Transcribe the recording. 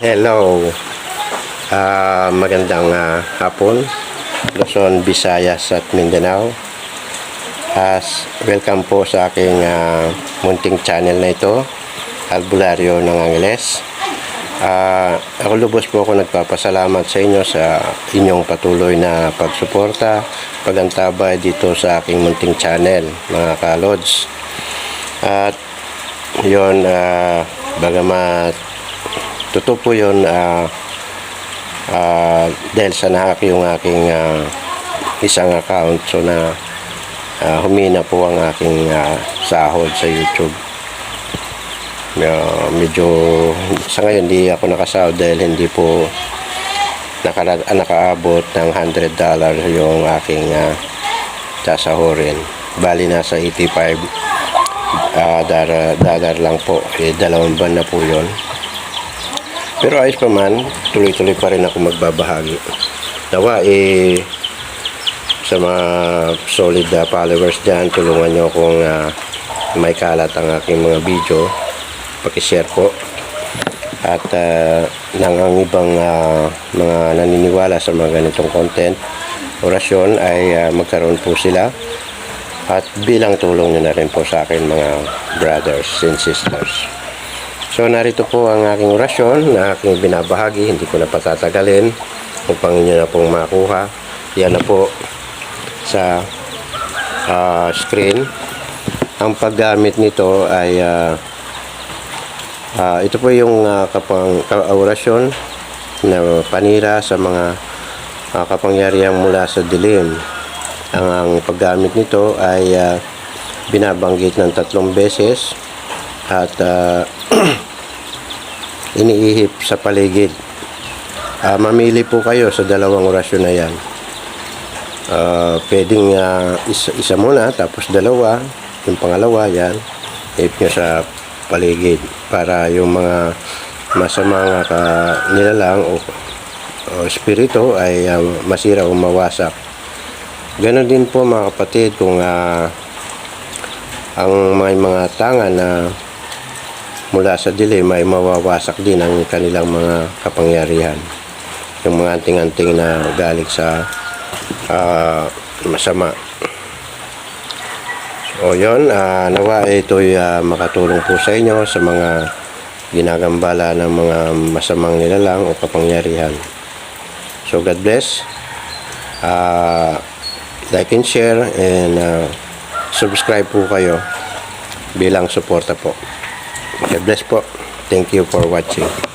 Hello. Ah, magandang ah, hapon. Luzon, Visayas at Mindanao. As welcome po sa aking ah, munting channel na ito, Albularyo ng Angeles. Ah, ako lubos po ako nagpapasalamat sa inyo sa inyong patuloy na pagsuporta, pagantabay dito sa aking munting channel, mga kalods. At yon ah, bagamat totoo po yun ah, ah, dahil sa nahack yung aking ah, isang account. So na ah, humina po ang aking ah, sahod sa YouTube. Ah, medyo sa ngayon hindi ako nakasahod dahil hindi po nakala, nakaabot ng $100 yung aking ah, sasahurin. Bali nasa 85 ah, dollar, dollar lang po. Eh, dalawang buwan na po yon pero ayos pa man, tuloy-tuloy pa rin ako magbabahagi. Nawa, eh, sa mga solid na followers dyan, tulungan nyo akong ah, may kalat ang aking mga video. Pakishare po. At uh, nang ang ibang ah, mga naniniwala sa mga ganitong content, orasyon ay ah, magkaroon po sila. At bilang tulong nyo na rin po sa akin mga brothers and sisters. So narito po ang aking orasyon na aking binabahagi, hindi ko na patatagalin upang inyo na pong makuha. Yan na po sa ah, screen. Ang paggamit nito ay ah, ah, ito po yung ah, kapang ka- orasyon na panira sa mga ah, kapangyarihang mula sa dilim. Ang, ang paggamit nito ay ah, binabanggit ng tatlong beses at ah, iniihip sa paligid. Ah, mamili po kayo sa dalawang orasyon na yan. Ah, pwedeng ah, isa, isa muna, tapos dalawa, yung pangalawa yan, ihip nyo sa paligid para yung mga masama ka nilalang o, o espiritu ay ah, masira o mawasak. Ganon din po mga kapatid kung ah, ang may mga tangan na mula sa dilim ay mawawasak din ang kanilang mga kapangyarihan. Yung mga anting-anting na galing sa ah, masama. So yun, ah, nawa ito'y ah, makatulong po sa inyo sa mga ginagambala ng mga masamang nilalang o kapangyarihan. So God bless. Ah, like and share and ah, subscribe po kayo bilang suporta po. God bless po. Thank you for watching.